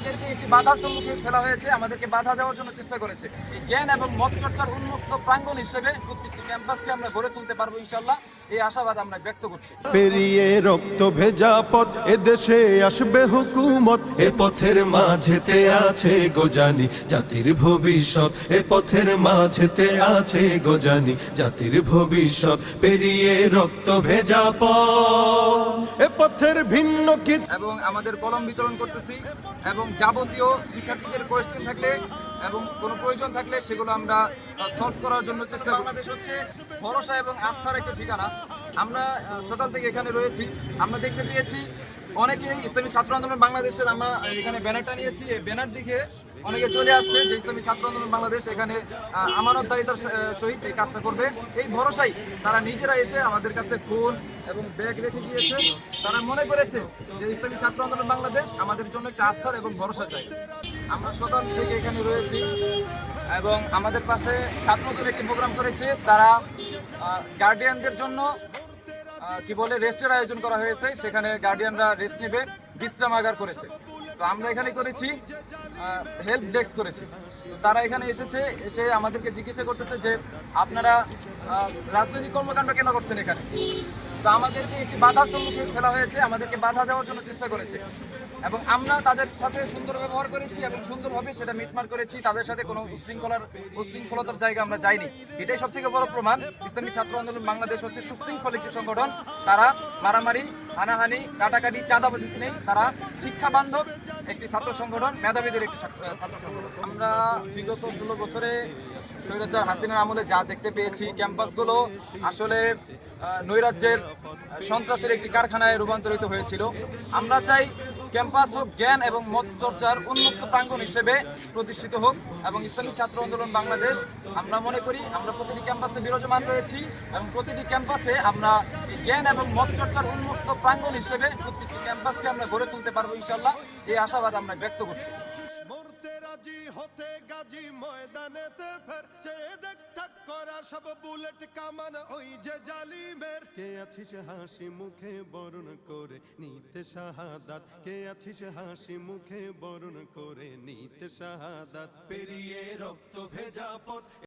আমাদেরকে একটি বাধার সম্মুখীন ফেলা হয়েছে, আমাদেরকে বাধা দেওয়ার জন্য চেষ্টা করেছে। এই জ্ঞান এবং মত চর্চার উন্মুক্ত প্রাঙ্গণ হিসেবে প্রত্যেকটি ক্যাম্পাসকে আমরা গড়ে তুলতে পারব ইনশাল্লাহ এই আশাবাদ আমরা ব্যক্ত করছি। পেরিয়ে রক্ত ভেজা পথ এদেশে আসবে হুকুমত। এ পথের মাঝেতে আছে গোজানি জাতির ভবিষ্যৎ। এ পথের মাঝেতে আছে গোজানি জাতির ভবিষ্যৎ। পেরিয়ে রক্ত ভেজা পথ, এ পথের ভিন্ন কি এবং আমাদের কলম বিতরণ করতেছি এবং যাবতীয় শিক্ষার্থীদের কোয়েশ্চেন থাকলে এবং কোনো প্রয়োজন থাকলে সেগুলো আমরা সলভ করার জন্য চেষ্টা করি বাংলাদেশ হচ্ছে ভরসা এবং আস্থার একটা ঠিকানা। আমরা সকাল থেকে এখানে রয়েছি। আমরা দেখতে পেয়েছি অনেকেই ইসলামী ছাত্র আন্দোলন বাংলাদেশের আমরা এখানে ব্যানারটা নিয়েছি, এই ব্যানার দিকে অনেকে চলে আসছে যে ইসলামী ছাত্র আন্দোলন বাংলাদেশ এখানে আমানতদারিতার সহিত এই কাজটা করবে। এই ভরসাই তারা নিজেরা এসে আমাদের কাছে ফুল এবং ব্যাগ রেখে দিয়েছে। তারা মনে করেছে যে ইসলামী ছাত্র আন্দোলন বাংলাদেশ আমাদের জন্য একটা আস্থার এবং ভরসা চাই আমরা সকাল থেকে এখানে রয়েছি এবং আমাদের পাশে ছাত্রদের একটি প্রোগ্রাম করেছে। তারা গার্ডিয়ানদের জন্য কি বলে, রেস্টের আয়োজন করা হয়েছে। সেখানে গার্ডিয়ানরা রেস্ট নেবে বিশ্রামাগার করেছে। তো আমরা এখানে করেছি হেল্প ডেস্ক করেছি। তারা এখানে এসেছে, এসে আমাদেরকে জিজ্ঞাসা করতেছে যে আপনারা রাজনৈতিক কর্মকাণ্ড কেন করছেন এখানে? তো আমাদেরকে একটি বাধার সম্মুখীন ফেলা হয়েছে, আমাদেরকে বাধা দেওয়ার জন্য চেষ্টা করেছে। এবং আমরা তাদের সাথে সুন্দর ব্যবহার করেছি এবং সুন্দরভাবে সেটা মিটমার করেছি, তাদের সাথে কোনো উশৃঙ্খলার, উশৃঙ্খলতার জায়গা আমরা যাইনি। এটাই সব থেকে বড় প্রমাণ। ইসলামী ছাত্র আন্দোলন বাংলাদেশ হচ্ছে সুশৃঙ্খল একটি সংগঠন। তারা মারামারি হানাহানি, কাটাকাটি চাঁদাবাজিতে নেই তারা শিক্ষা বান্ধব, একটি ছাত্র সংগঠন, মেধাবীদের একটি ছাত্র সংগঠন। আমরা বিগত ষোলো বছরে স্বৈরাচার হাসিনার আমলে যা দেখতে পেয়েছি, ক্যাম্পাসগুলো আসলে নৈরাজ্যের সন্ত্রাসের একটি কারখানায় রূপান্তরিত হয়েছিল। আমরা চাই ক্যাম্পাস হোক, জ্ঞান এবং মত চর্চার উন্মুক্ত প্রাঙ্গণ হিসেবে প্রতিষ্ঠিত হোক এবং ইসলামী ছাত্র আন্দোলন বাংলাদেশ, আমরা মনে করি আমরা প্রতিটি ক্যাম্পাসে বিরাজমান রয়েছি এবং প্রতিটি ক্যাম্পাসে আমরা জ্ঞান এবং মত চর্চার উন্মুক্ত প্রাঙ্গণ হিসেবে প্রত্যেকটি ক্যাম্পাসকে আমরা গড়ে তুলতে পারব ইনশাল্লাহ এই আশাবাদ আমরা ব্যক্ত করছি। দেখ করা সব বুলেট কামান। ওই যে জালিমের, কে আছিস হাসি মুখে বরণ করে নিতে শাহাদাত? কে আছিস হাসি মুখে বরণ করে নিতে শাহাদাত? পেরিয়ে রক্ত ভেজা পথ